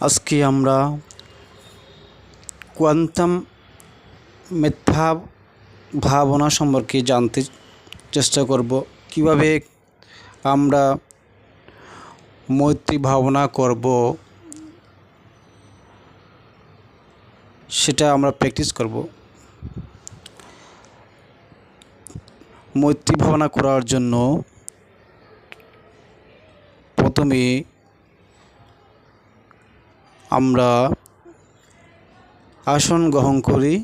আজকে আমরা কোয়ান্টাম মিথ্যা ভাবনা সম্পর্কে জানতে চেষ্টা করব। কীভাবে আমরা মৈত্রী ভাবনা করব, সেটা আমরা প্র্যাকটিস করব। মৈত্রী ভাবনা করার জন্য প্রথমে আমরা আসন গ্রহণ করি।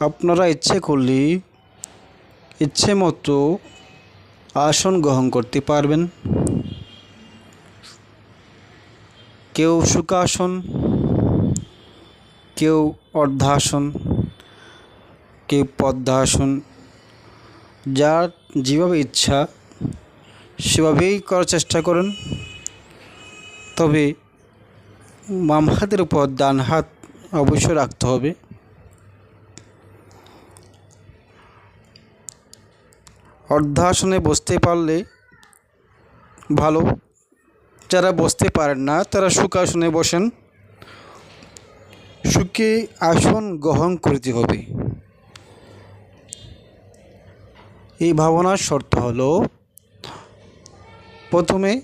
আপনারা ইচ্ছে করলে, ইচ্ছে মতো আসন গ্রহণ করতে পারবেন। কেউ সুখাসন কেউ অর্ধাসন, কেউ পদ্মাসন, যার যেভাবে ইচ্ছা সেভাবেই করার চেষ্টা করুন। তবে বাম হাতের উপর ডান হাত অবশ্যই রাখতে হবে। অর্ধাসনে বসতে পারলে ভালো। যারা বসতে পারেন না, তারা সুখাসনে বসেন। সুখে আসন গ্রহণ করতে হবে। এই ভাবনার শর্ত হলো প্রথমে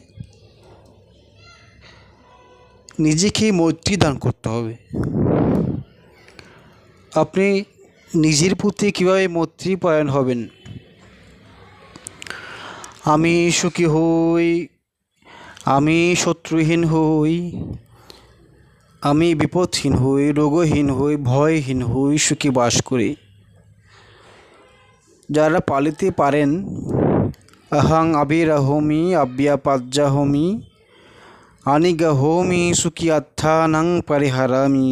নিজেকে মৈত্রী দান করতে হবে। আপনি নিজের প্রতি কীভাবে মৈত্রী পরায়ণ হবেন? আমি সুখী হই, আমি শত্রুহীন হই, আমি বিপদহীন হই, রোগহীন হই, ভয়হীন হই, সুখী বাস করি। যারা পালিতে পারেন অহং আবিরহমি আব্যাপাজ্যাহমি আনিগহমি সুকিয়াত্থানং পরিহারামি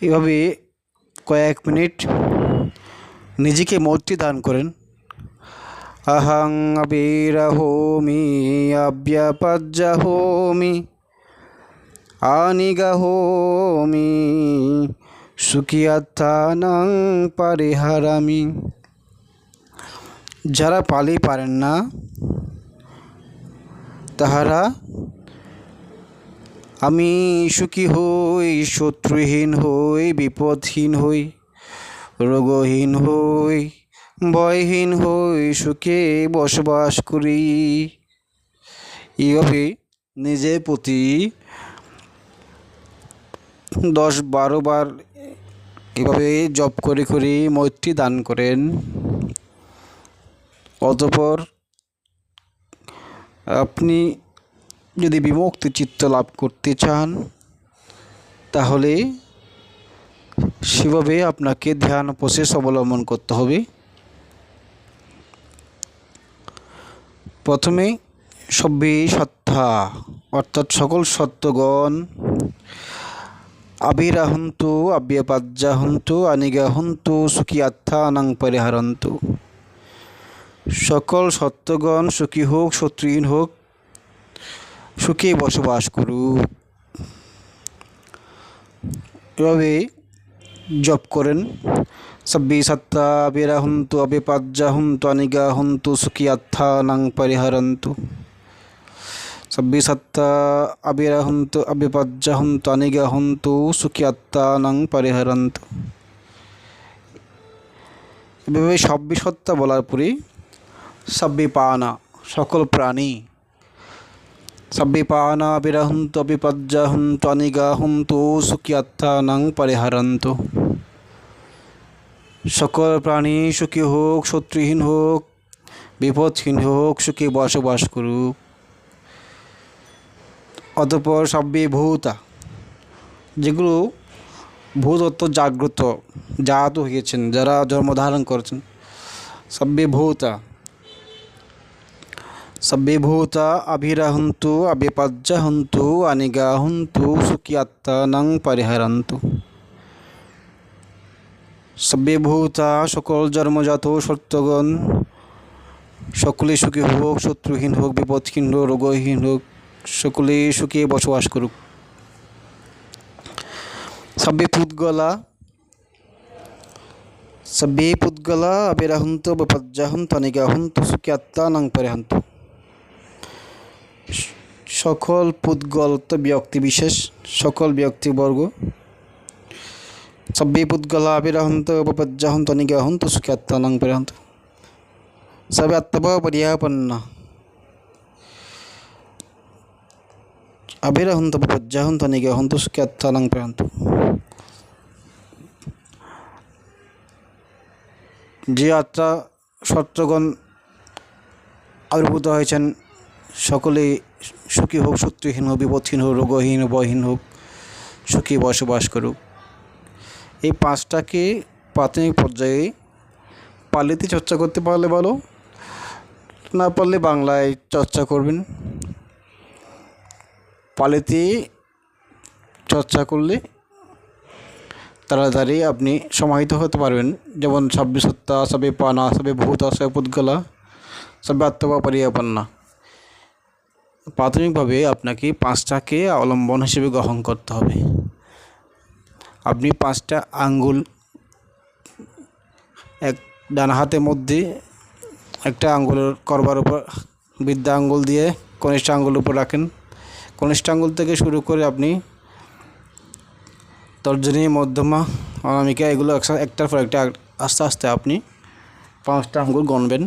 এভাবে কয়েক মিনিট নিজেকে মূর্তি দান করেন। অহং আবিরহমি আব্যাপাজ্যাহমি আনিগহমি সুকিয়াত্থানং পরিহারামি। যারা পালি পারেন না, তাহারা আমি সুখী হই, শত্রুহীন হই, বিপদহীন হই, রোগহীন হই, ভয়হীন হই, সুখে বসবাস করি। এইভাবে নিজের প্রতি দশ বারো বার এভাবে জব করে করে মৈত্রী দান করেন। অতপর আপনি যদি বিমুক্তি চিত্ত লাভ করতে চান, তাহলে সেভাবে আপনাকে ধ্যান প্রসেস অবলম্বন করতে হবে। প্রথমে সব্যে সত্তা, অর্থাৎ সকল সত্যগণ আবিরাহন্তু, আব্যপাজ্জাহন্তু, আনিগাহন্তু সুখী আত্মানাং পরিহারন্তু। সকল সত্যগণ সুখী হোক, শত্রুহীন হোক সুখে বসবাস করুক। এভাবে জপ করেন। সব্বি সত্তা আবিরাহন্তু আবিপাজ্জাহন্তু আনিগাহন্তু সুখী আত্মানাং পরিহারন্তু। সব্বি সত্তা আবিরাহন্তু আবিপজ্জাহন্তু অনিগাহন্তু সুখী আত্মা নাং পরিহারন্তু। এভাবে সব্বি সত্তা বলার পরে সব্বি পানা সকল প্রাণী। সব্বি পানা আবিরাহন্তু আবিপজ্জাহন্তু অনিগাহন্তু সুখী আত্মানাং পরিহারন্তু। সকল প্রাণী সুখী হোক, শত্রুহীন হোক, বিপদহীন হোক, সুখী বসবাস করুক। অতপর সব্যে ভূতা যেগুলো ভূতত্ব জাগ্রত, জাত হয়েছেন, যারা জন্মধারণ করেছেন। সব্যে ভূতা সব্যে ভূতা অভিরাহন্তু অবিপজ্জাহন্তু অনিগাহন্তু সুখী আত্মানং পরিহারন্তু সব্যে ভূতা সকল জন্মজাত সত্যগণ সকলে সুখী হোক শত্রুহীন হোক বিপদহীন হোক রোগহীন হোক সকলে সুখে বসবাস করুক সবে পুতগলা সবে পুদ্গলা আবিরাহন্ত বপজ্জাহন্ত নিগাহন্ত সুখ্যাত্তানাং পরিহন্ত সকল পুদ্গল তো ব্যক্তি বিশেষ, সকল ব্যক্তিবর্গ সবে পুদ্গলা আবিরাহন্ত বপজ্জাহন্ত নিগাহন্ত সুখ্যাত্তানাং পরিহন্ত সবে আত্মব পর্যাপন্ন। আবিরাহন্ত বপজ্জাহন্ত নিগাহন্ত সুখ্যাত্তানাং পরিহন্ত যে আত্মা সত্যগণ আবির্ভূত হয়েছেন সকলেই সুখী হোক শত্রুহীন হোক, বিপদহীন হোক, রোগহীন বহীন হোক, সুখী বসবাস করুক। এই পাঁচটাকে প্রাথমিক পর্যায়ে পালিতে চর্চা করতে পারলে ভালো, না পারলে বাংলায় চর্চা করবেন। পালিতে চর্চা করলে তাড়াতাড়ি আপনি সমাহিত হতে পারবেন। যেমন সব্য সত্তা সবে পানা, সবে ভূত, সবে পুদ্গলা, সবে আত্মবা, পরিয়াপন্না। প্রাথমিকভাবে আপনাকে পাঁচটাকে অবলম্বন হিসেবে গ্রহণ করতে হবে। আপনি পাঁচটা আঙ্গুল এক ডান হাতের মধ্যে একটা আঙ্গুলের করবার উপর বিদ্যা আঙ্গুল দিয়ে কনিষ্ঠ আঙ্গুল উপর রাখেন। কনিষ্ঠ আঙ্গুল থেকে শুরু করে আপনি তর্জনী, মধ্যমা, অনামিকা, এগুলো একসাথে একটার পর একটা আস্তে আস্তে আপনি পাঁচটা আঙ্গুল গণবেন।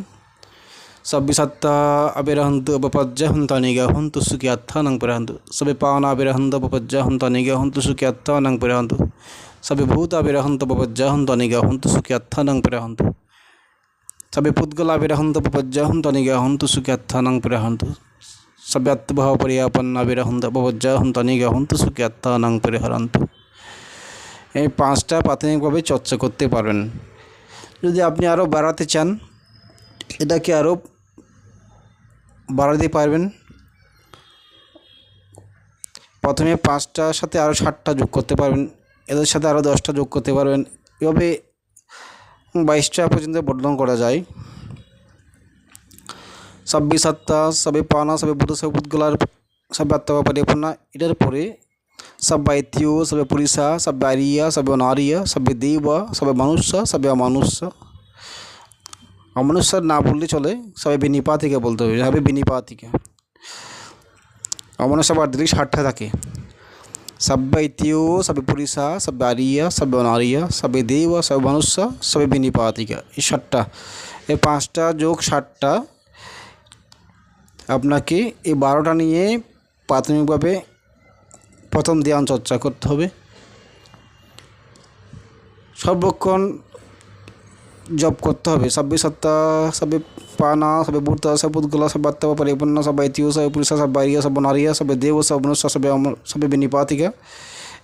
সব্বিসত্তা আবিরহন্তু উপপজ্জা হন্তা নিগা হন্তু সুখী আত্থা নং পরহন্তু সবে পাওনা আবিরহন্ত উপপজ্জা হন্তা নিগা হন্তু সুখী আত্থা নং পরহন্তু সবে ভূত আবিরহন্ত উপপজ্জা হন্তা নিগা হন্তু সুখী আত্থা নং পরহন্তু সবে পুদ্গল আবিরহন্ত উপপজ্জা হন্তা নিগা হন্তু সুখী আত্থা নং পরহন্তু সবে আত্মভাব পরিয়াপন্ন আবিরহন্ত উপপজ্জা হন্তা নিগা হন্তু সুখী আত্থা নং পরিহরন্তু এই পাঁচটা প্রাথমিকভাবে চর্চা করতে পারবেন। যদি আপনি আরও বাড়াতে চান, এটাকে আরও বাড়াতে পারবেন। প্রথমে পাঁচটার সাথে আরও ষাটটা যোগ করতে পারবেন। এদের সাথে আরও দশটা যোগ করতে পারবেন। এভাবে বাইশটা পর্যন্ত বর্ধন করা যায়। ছাব্বিশ, সাতটা সবে পানা সবে বুধ সবে বুধগুলার সবে আত্মা পরিপূর্ণা এটার পরে সব ইতিও সবে পুরিষা সব আরিয়া সবে অনারিয়া সবে দেব সবে মনুষ্য সবে অমানুষ্য। অমনুষ্য না বললে চলে সবে বিনিপাতিকে বলতে হবে হবে বিনিপাতিকে। অমনুষ্য বার দিকে ষাটটা থাকে। সব্য ইতিও সবে পুরিষা সবে আরিয়া সবে অনারিয়া সবে দেব সবে মনুষ্য সবে বিনিপাতিকা। এই ষাটটা। এই পাঁচটা যোগ ষাটটা। আপনাকে এই বারোটা নিয়ে প্রাথমিকভাবে প্রথম ধ্যান চর্চা করতে হবে। সর্বক্ষণ জপ করতে হবে। সব্বি সত্তা সবে পানা সবে বুর্তা সব উদ্গলা সব আত্মা পরিপূর্ণ সব ইতিও সব পুরুষা সব বারিয়া সব নারিয়া সবে দেব সব মনুষ্য সবে অমর সবে বিনিপাতিকা।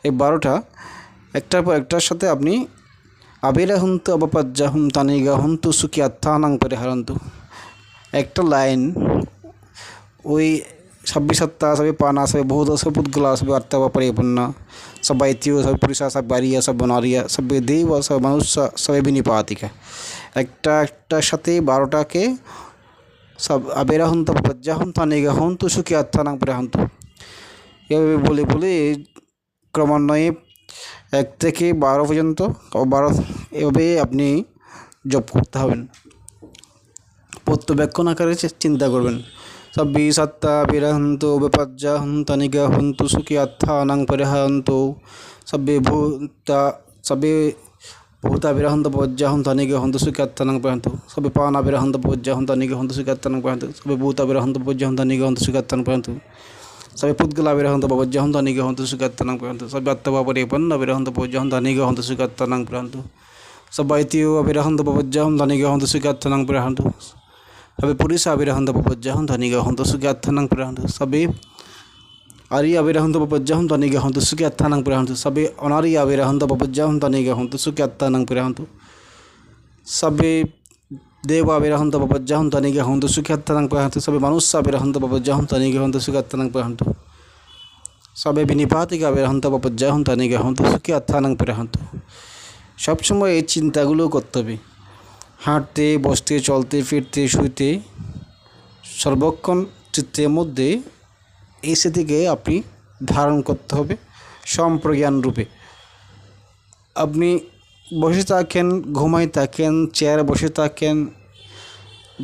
এই বারোটা, একটার পর একটার সাথে আপনি আবিরা হুন্তু অবপাজ্জা হুম তানিগা হুন্তু সুখী আত্মানাং পরিহারন্তু। একটা লাইন, ওই ছাব্বিশ সত্তা সবে পানা সবে বহুত সব পুদ্গলা সবে আত্মা পরিপূর্ণ সব ইতিও সব পুরুষা সব বারিয়া সব নারিয়া সবে দেব সব মনুষ্য সবে বিনিপাতিকা একটা একটার সাথে বারোটাকে সব আবেরা হন্ত পজ্জা হন্ত নিগা হন্তু সুখী আত্মানাং পরে হন্ত এভাবে বলে বলে ক্রমান্বয়ে এক থেকে বারো পর্যন্ত বারো এভাবে আপনি জব করতে হবেন। প্রত্যবেক্ষণ আকারে চিন্তা করবেন। সব্বি সত্তা বিরহন্তু বিপজ্জা হন্ত নিগা হন্তু সুখী আত্মানাং পরিহন্তু সব্বে ভূতা সবে ভূতা বিরহন্ত পজ্জা হন্ত নিগা হন্তু সুখী আত্মানাং পরিহন্তু সবে পানা বিরহন্ত পজ্জা হন্ত নিগা হন্তু সুখী আত্মানাং পরিহন্তু সবে ভূতা বিরহন্ত পজ্জা হন্ত নিগা হন্তু সুখী আত্মানাং পরিহন্তু সবে পুদ্গলা বিরহন্ত পজ্জা হন্ত নিগা হন্তু সুখী আত্মানাং পরিহন্তু সবে আত্মবা পরিপন্ন বিরহন্ত পজ্জা হন্ত নিগা হন্তু সুখী আত্মানাং পরিহন্তু সব ইতিও বিরহন্ত পজ্জা হন্ত নিগা হন্তু সুখী আত্মানাং পরিহন্তু সবে পুরিষ আবিরহন্ত পপজ্জাহন ধনিগা হন্ত সুখী আত্মানাং প্রহন্ত সবে আরি আবিরহন্ত পপজ্জাহন ধনিগা হন্ত সুখী আত্মানাং প্রহন্ত সবে অনারি আবিরহন্ত পপজ্জাহন ধনিগা হন্ত সুখী আত্মানাং প্রহন্ত সবে দেব আবিরহন্ত পপজ্জাহন ধনিগা হন্ত সুখী আত্মানাং প্রহন্ত সবে মনুষ্য আবিরহন্ত পপজ্জাহন ধনিগা হন্ত সুখী আত্মানাং প্রহন্ত সবে বিনিপাতিকা আবিরহন্ত পপজ্জাহন ধনিগা হন্ত সুখী আত্মানাং প্রহন্ত সবসময় এই চিন্তাগুলো করতে হবে হাঁটতে, বসতে, চলতে, ফিরতে, শুইতে সর্বক্ষণ চিত্রের মধ্যে এই স্মৃতিকে আপনি ধারণ করতে হবে সম্প্রজ্ঞান রূপে। আপনি বসে থাকেন ঘুমাই থাকেন, চেয়ারে বসে থাকেন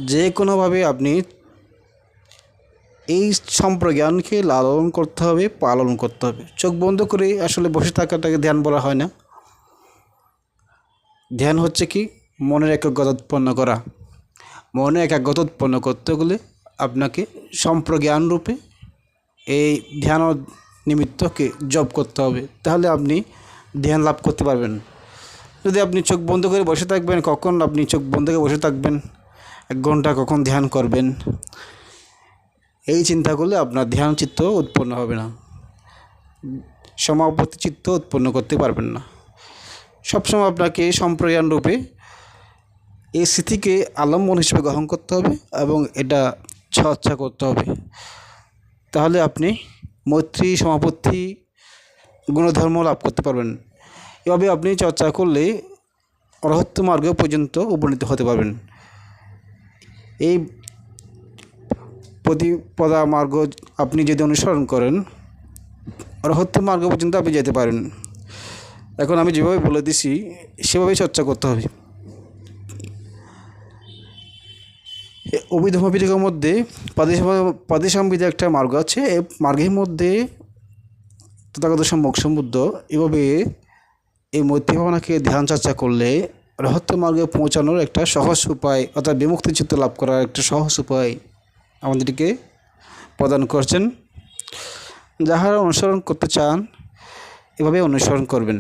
যে কোনোভাবে আপনি এই সম্প্রজ্ঞানকে লালন করতে হবে, পালন করতে হবে। চোখ বন্ধ করে আসলে বসে থাকাটাকে ধ্যান বলা হয় না। ধ্যান হচ্ছে কি? মনের একাগ্রতা উৎপন্ন করা। মনে একাগ্রতা উৎপন্ন করতে গেলে আপনাকে সম্প্রজ্ঞান রূপে এই ধ্যান নিমিত্তকে জব করতে হবে। তাহলে আপনি ধ্যান লাভ করতে পারবেন। যদি আপনি চোখ বন্ধ করে বসে থাকবেন, কখন আপনি চোখ বন্ধ করে বসে থাকবেন? এক ঘণ্টা কখন ধ্যান করবেন? এই চিন্তা করলে আপনার ধ্যান চিত্ত উৎপন্ন হবে না। সমাপতি চিত্ত উৎপন্ন করতে পারবেন না। সবসময় আপনাকে সম্প্রয়াণ রূপে এই স্মৃতিকে আলম্বন হিসেবে গ্রহণ করতে হবে এবং এটা চর্চা করতে হবে। তাহলে আপনি মৈত্রী, সমাপত্তি, গুণধর্ম লাভ করতে পারবেন। এভাবে আপনি চর্চা করলে অরহত্য মার্গ পর্যন্ত উপনীত হতে পারবেন। এই প্রতিপদা মার্গ আপনি যদি অনুসরণ করেন, অরহত্য মার্গ পর্যন্ত আপনি যেতে পারেন। এখন আমি যেভাবে বলে দিছি, সেভাবেই চর্চা করতে হবে। অভিধর্মবিদের মধ্যে পাদেশাম্বিদে একটা মার্গ আছে। এই মার্গের মধ্যে তথাগত সম্যক সমুদ্র। এভাবে এই মৈত্রী ভাবনাকে ধ্যান চর্চা করলে রহত্য মার্গে পৌঁছানোর একটা সহজ উপায় অর্থাৎ বিমুক্তি চিত্ত লাভ করার একটা সহজ উপায় আমাদেরকে প্রদান করছেন। যাহারা অনুসরণ করতে চান, এভাবে অনুসরণ করবেন।